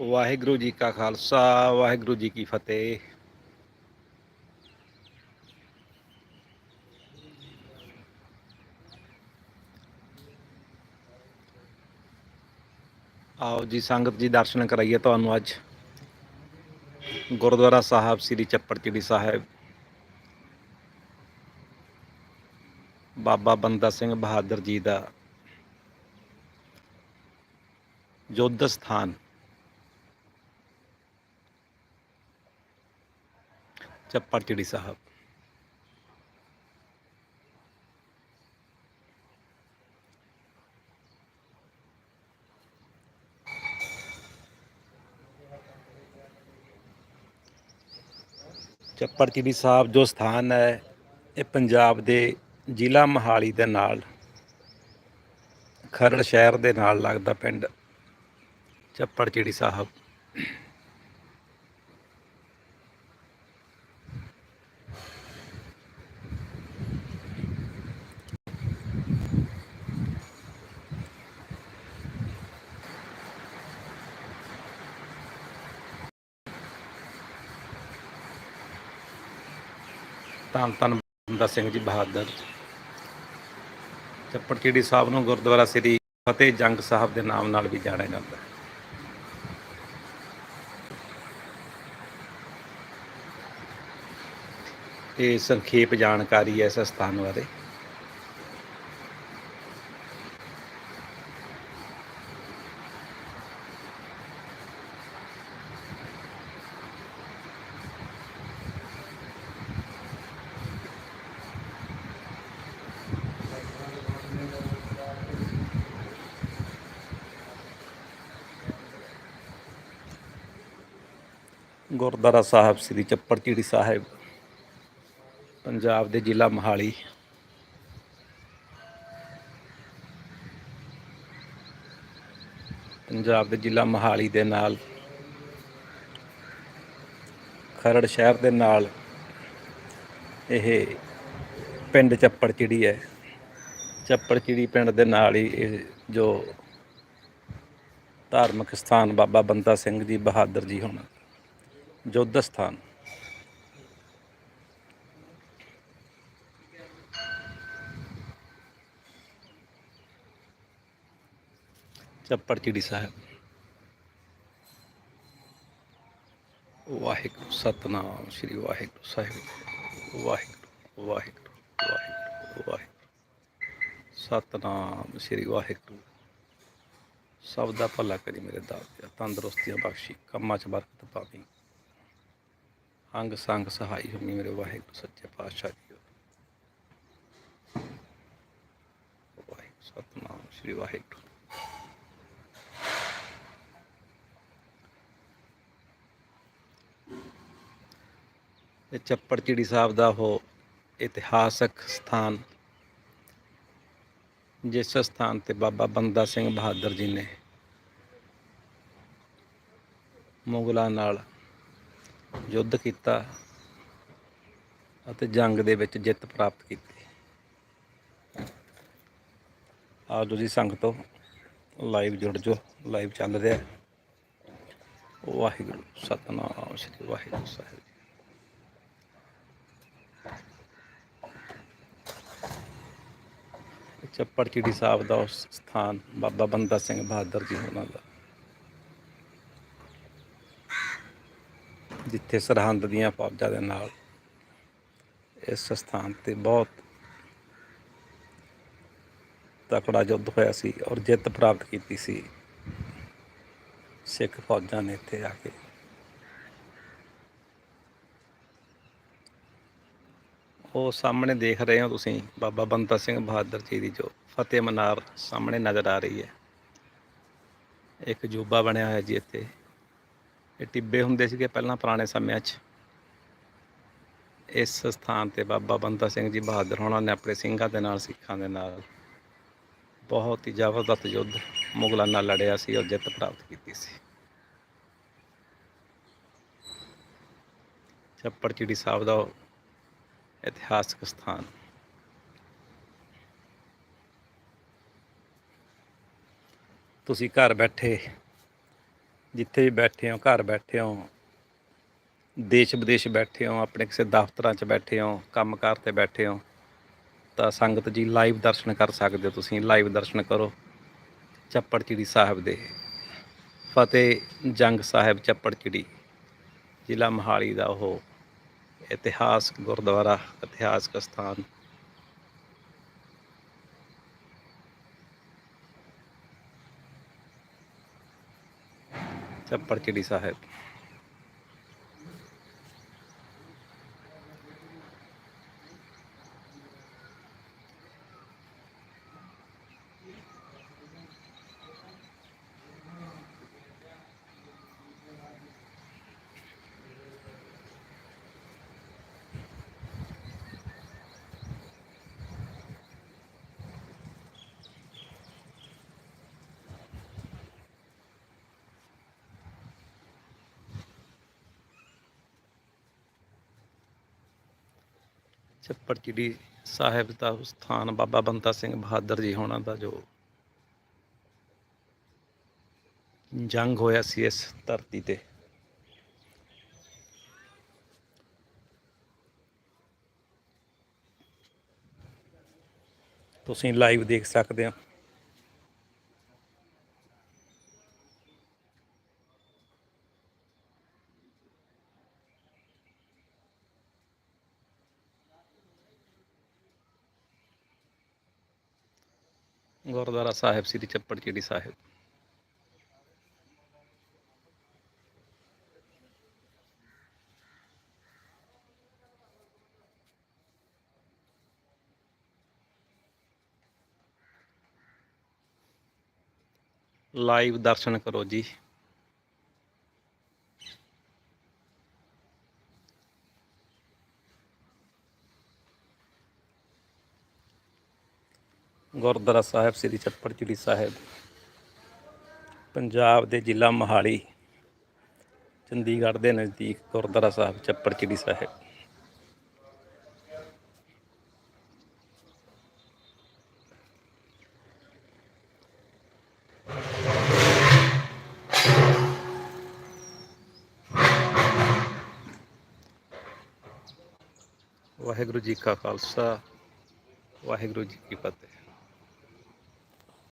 ਵਾਹਿਗੁਰੂ ਜੀ ਕਾ ਖਾਲਸਾ, ਵਾਹਿਗੁਰੂ ਜੀ ਕੀ ਫਤਿਹ। ਆਓ ਜੀ, ਸੰਗਤ ਜੀ, ਦਰਸ਼ਨ ਕਰਾਈਏ ਤੁਹਾਨੂੰ ਅੱਜ। ਗੁਰਦੁਆਰਾ ਸਾਹਿਬ, ਸ੍ਰੀ ਚੱਪੜਚਿੜੀ ਸਾਹਿਬ। ਬਾਬਾ ਬੰਦਾ ਸਿੰਘ ਬਹਾਦਰ ਜੀ ਦਾ ਯੁੱਧ ਸਥਾਨ। ਚੱਪੜਚਿੜੀ ਸਾਹਿਬ ਚੱਪੜਚਿੜੀ ਸਾਹਿਬ ਜੋ ਸਥਾਨ ਹੈ, ਇਹ ਪੰਜਾਬ ਦੇ ਜ਼ਿਲ੍ਹਾ ਮੋਹਾਲੀ ਦੇ ਨਾਲ, ਖਰੜ ਸ਼ਹਿਰ ਦੇ ਨਾਲ ਲੱਗਦਾ ਪਿੰਡ ਚੱਪੜਚਿੜੀ ਸਾਹਿਬ। ਧੰਨ ਧੰਨ ਬੰਦਾ ਸਿੰਘ ਜੀ ਬਹਾਦਰ। ਚੱਪੜਚਿੜੀ ਸਾਹਿਬ ਨੂੰ ਗੁਰਦੁਆਰਾ ਸ੍ਰੀ ਫਤਿਹ ਜੰਗ ਸਾਹਿਬ ਦੇ ਨਾਮ ਨਾਲ ਵੀ ਜਾਣਿਆ ਜਾਂਦਾ ਹੈ। ਇਹ ਸੰਖੇਪ ਜਾਣਕਾਰੀ ਹੈ ਇਸ ਸਥਾਨ ਬਾਰੇ। ਗੁਰਦੁਆਰਾ ਸਾਹਿਬ, ਸ੍ਰੀ ਚੱਪੜਚਿੜੀ ਸਾਹਿਬ, ਪੰਜਾਬ ਦੇ ਜ਼ਿਲ੍ਹਾ ਮੋਹਾਲੀ। ਪੰਜਾਬ ਦੇ ਜ਼ਿਲ੍ਹਾ ਮੋਹਾਲੀ ਦੇ ਨਾਲ, ਖਰੜ ਸ਼ਹਿਰ ਦੇ ਨਾਲ ਇਹ ਪਿੰਡ ਚੱਪੜਚਿੜੀ ਹੈ। ਚੱਪੜਚਿੜੀ ਪਿੰਡ ਦੇ ਨਾਲ ਹੀ ਇਹ ਜੋ ਧਾਰਮਿਕ ਸਥਾਨ ਬਾਬਾ ਬੰਦਾ ਸਿੰਘ ਜੀ ਬਹਾਦਰ ਜੀ ਹੋਣਾ ਯੁੱਧ ਸਥਾਨ ਚੱਪੜਚਿੜੀ ਸਾਹਿਬ ਵਾਹਿਗੁਰੂ ਸਤਨਾਮ ਸ੍ਰੀ ਵਾਹਿਗੁਰੂ ਸਾਹਿਬ ਵਾਹਿਗੁਰੂ ਵਾਹਿਗੁਰੂ ਵਾਹਿਗੁਰੂ ਵਾਹਿਗੁਰੂ ਸਤਨਾਮ ਸ੍ਰੀ ਵਾਹਿਗੁਰੂ ਸਭ ਦਾ ਭਲਾ ਕਰੀ ਮੇਰੇ ਦਾਤਿਆ ਤੰਦਰੁਸਤੀਆਂ ਬਖਸ਼ੀ ਕੰਮਾਂ 'ਚ ਬਰਕਤ ਪਾਵੀਂ ਅੰਗ ਸੰਗ ਸਹਾਈ ਹੋਮੀ ਮੇਰੇ ਵਾਹਿਗੁਰੂ, ਸੱਚੇ ਪਾਤਸ਼ਾਹ ਜੀ ਵਾਹਿਗੁਰੂ, ਸਤਨਾਮ, ਸ੍ਰੀ ਵਾਹਿਗੁਰੂ। ਇਹ ਚੱਪੜਚਿੜੀ ਸਾਹਿਬ ਦਾ ਉਹ ਇਤਿਹਾਸਕ ਸਥਾਨ, ਜਿਸ ਸਥਾਨ ਤੇ ਬਾਬਾ ਬੰਦਾ ਸਿੰਘ ਬਹਾਦਰ ਜੀ ਨੇ ਮੁਗਲਾਂ ਨਾਲ ਯੁੱਧ ਕੀਤਾ ਅਤੇ ਜੰਗ ਦੇ ਵਿੱਚ ਜਿੱਤ ਪ੍ਰਾਪਤ ਕੀਤੀ। ਆਓ ਤੁਸੀਂ ਸੰਗਤੋ ਲਾਈਵ ਜੁੜ ਜੋ ਲਾਈਵ ਚੱਲ ਰਿਹਾ ਵਾਹਿਗੁਰੂ, ਸਤਨਾਮ, ਸ੍ਰੀ ਵਾਹਿਗੁਰੂ ਸਾਹਿਬ ਜੀ। ਇਹ ਚੱਪੜਚਿੜੀ ਸਾਹਿਬ ਦਾ ਉਸ ਸਥਾਨ ਬਾਬਾ ਬੰਦਾ ਸਿੰਘ ਬਹਾਦਰ ਜੀ ਉਹਨਾਂ ਦਾ। ਜਿੱਥੇ ਸਰਹੰਦ ਦੀਆਂ ਫੌਜਾਂ ਦੇ ਨਾਲ ਇਸ ਸਥਾਨ ਤੇ ਬਹੁਤ ਤਕੜਾ ਯੁੱਧ ਹੋਇਆ ਸੀ ਔਰ ਜਿੱਤ ਪ੍ਰਾਪਤ ਕੀਤੀ ਸੀ। ਸਿੱਖ ਫੌਜਾਂ ਨੇ ਇੱਥੇ ਆ ਕੇ। ਉਹ ਸਾਹਮਣੇ ਦੇਖ ਰਹੇ ਹੋ ਤੁਸੀਂ, ਬਾਬਾ ਬੰਤਾ ਸਿੰਘ ਬਹਾਦਰ ਜੀ ਦੀ ਜੋ ਫਤਿਹ ਮਨਾਰ ਸਾਹਮਣੇ ਨਜ਼ਰ ਆ ਰਹੀ ਹੈ। ਇੱਕ ਜੂਬਾ ਬਣਿਆ ਹੋਇਆ ਜੀ ਇੱਥੇ। ਇਹ ਟਿੱਬੇ ਹੁੰਦੇ ਸੀਗੇ ਪਹਿਲਾਂ ਪੁਰਾਣੇ ਸਮਿਆਂ 'ਚ। ਇਸ ਸਥਾਨ ਤੇ ਬਾਬਾ ਬੰਦਾ ਸਿੰਘ ਜੀ ਬਹਾਦਰ ਹੋਣਾ ਨੇ ਆਪਣੇ ਸਿੰਘਾਂ ਦੇ ਨਾਲ, ਸਿੱਖਾਂ ਦੇ ਨਾਲ ਬਹੁਤ ਹੀ ਜ਼ਬਰਦਸਤ ਯੁੱਧ ਮੁਗਲਾਂ ਨਾਲ ਲੜਿਆ ਸੀ ਔਰ ਜਿੱਤ ਪ੍ਰਾਪਤ ਕੀਤੀ ਸੀ। ਛੱਪੜ ਚਿੜੀ ਸਾਹਿਬ ਦਾ ਉਹ ਇਤਿਹਾਸਕ ਸਥਾਨ। ਤੁਸੀਂ ਘਰ ਬੈਠੇ ਜਿੱਥੇ ਵੀ ਬੈਠੇ ਹੋ, ਘਰ ਬੈਠੇ ਹੋ, ਦੇਸ਼ ਵਿਦੇਸ਼ ਬੈਠੇ ਹੋ, ਆਪਣੇ ਕਿਸੇ ਦਫ਼ਤਰਾਂ 'ਚ ਬੈਠੇ ਹੋ, ਕੰਮਕਾਰ ਤੇ ਬੈਠੇ ਹੋ, ਤਾਂ ਸੰਗਤ ਜੀ ਲਾਈਵ ਦਰਸ਼ਨ ਕਰ ਸਕਦੇ ਹੋ ਤੁਸੀਂ, ਲਾਈਵ ਦਰਸ਼ਨ ਕਰੋ ਚੱਪੜਚਿੜੀ ਸਾਹਿਬ ਦੇ। ਫਤਿਹ ਜੰਗ ਸਾਹਿਬ ਚੱਪੜਚਿੜੀ, ਜ਼ਿਲ੍ਹਾ ਮੋਹਾਲੀ ਦਾ ਉਹ ਇਤਿਹਾਸ ਗੁਰਦੁਆਰਾ, ਇਤਿਹਾਸਕ ਸਥਾਨ। ਚੱਪੜਚਿੜੀ ਸਾਹਿਬ? ਚੱਪੜਚਿੜੀ ਸਾਹਿਬ ਦਾ ਸਥਾਨ ਬਾਬਾ ਬੰਤਾ ਸਿੰਘ ਬਹਾਦਰ ਜੀ ਹੋਣਾ ਦਾ ਜੋ ਜੰਗ ਹੋਇਆ ਸੀ ਇਸ ਧਰਤੀ ਤੇ। ਤੁਸੀਂ ਲਾਈਵ ਦੇਖ ਸਕਦੇ ਹੋ। ਗੁਰਦੁਆਰਾ ਸਾਹਿਬ ਸ੍ਰੀ ਚੱਪੜਚਿੜੀ ਸਾਹਿਬ। ਲਾਈਵ ਦਰਸ਼ਨ ਕਰੋ ਜੀ। ਗੁਰਦੁਆਰਾ ਸਾਹਿਬ ਸ੍ਰੀ ਚੱਪੜਚਿੜੀ ਸਾਹਿਬ, ਪੰਜਾਬ ਦੇ ਜ਼ਿਲ੍ਹਾ ਮੋਹਾਲੀ, ਚੰਡੀਗੜ੍ਹ ਦੇ ਨਜ਼ਦੀਕ ਗੁਰਦੁਆਰਾ ਸਾਹਿਬ ਚੱਪੜਚਿੜੀ ਸਾਹਿਬ। ਵਾਹਿਗੁਰੂ ਜੀ ਕਾ ਖਾਲਸਾ, ਵਾਹਿਗੁਰੂ ਜੀ ਕੀ ਫਤਿਹ।